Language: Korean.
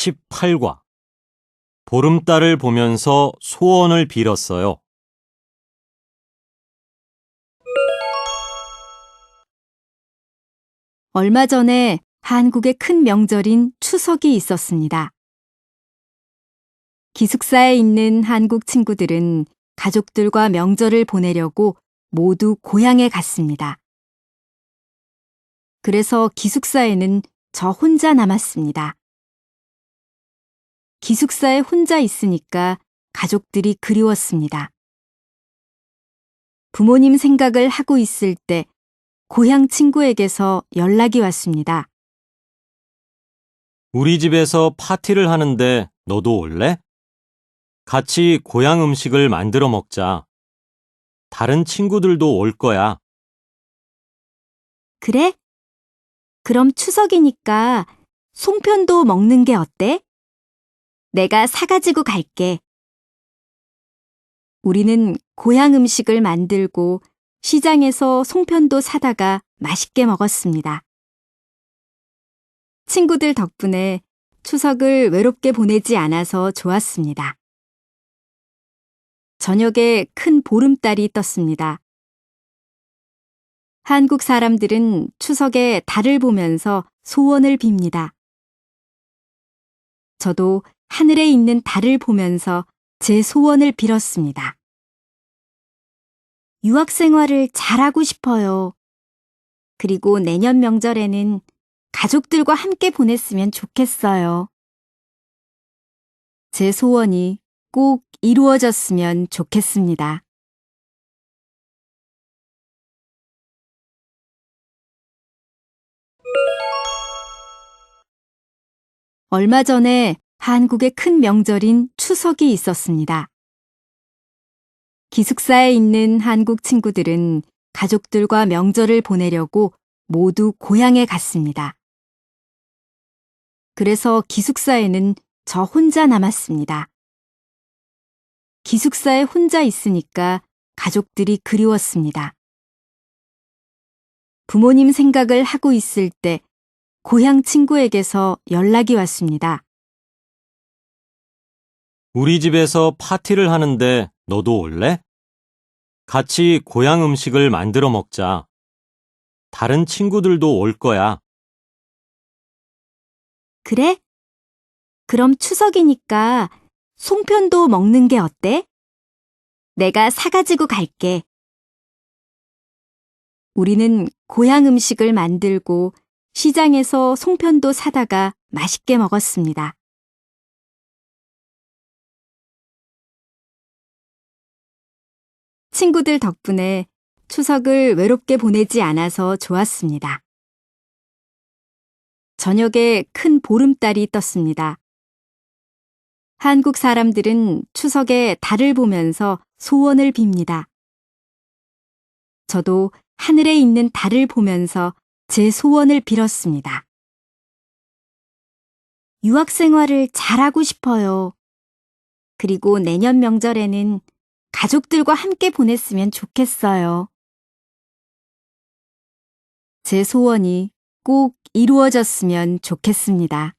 18과 보름달을 보면서 소원을 빌었어요. 얼마 전에 한국의 큰 명절인 추석이 있었습니다. 기숙사에 있는 한국 친구들은 가족들과 명절을 보내려고 모두 고향에 갔습니다. 그래서 기숙사에는 저 혼자 남았습니다. 기숙사에 혼자 있으니까 가족들이 그리웠습니다. 부모님 생각을 하고 있을 때 고향 친구에게서 연락이 왔습니다. 우리 집에서 파티를 하는데 너도 올래? 같이 고향 음식을 만들어 먹자. 다른 친구들도 올 거야. 그래? 그럼 추석이니까 송편도 먹는 게 어때? 내가 사가지고 갈게. 우리는 고향 음식을 만들고 시장에서 송편도 사다가 맛있게 먹었습니다. 친구들 덕분에 추석을 외롭게 보내지 않아서 좋았습니다. 저녁에 큰 보름달이 떴습니다. 한국 사람들은 추석에 달을 보면서 소원을 빕니다. 저도 하늘에 있는 달을 보면서 제 소원을 빌었습니다. 유학 생활을 잘하고 싶어요. 그리고 내년 명절에는 가족들과 함께 보냈으면 좋겠어요. 제 소원이 꼭 이루어졌으면 좋겠습니다. 얼마 전에 한국의 큰 명절인 추석이 있었습니다. 기숙사에 있는 한국 친구들은 가족들과 명절을 보내려고 모두 고향에 갔습니다. 그래서 기숙사에는 저 혼자 남았습니다. 기숙사에 혼자 있으니까 가족들이 그리웠습니다. 부모님 생각을 하고 있을 때 고향 친구에게서 연락이 왔습니다. 우리 집에서 파티를 하는데 너도 올래? 같이 고향 음식을 만들어 먹자. 다른 친구들도 올 거야. 그래? 그럼 추석이니까 송편도 먹는 게 어때? 내가 사가지고 갈게. 우리는 고향 음식을 만들고 시장에서 송편도 사다가 맛있게 먹었습니다. 친구들 덕분에 추석을 외롭게 보내지 않아서 좋았습니다. 저녁에 큰 보름달이 떴습니다. 한국 사람들은 추석에 달을 보면서 소원을 빕니다. 저도 하늘에 있는 달을 보면서 제 소원을 빌었습니다. 유학 생활을 잘하고 싶어요. 그리고 내년 명절에는 가족들과 함께 보냈으면 좋겠어요. 제 소원이 꼭 이루어졌으면 좋겠습니다.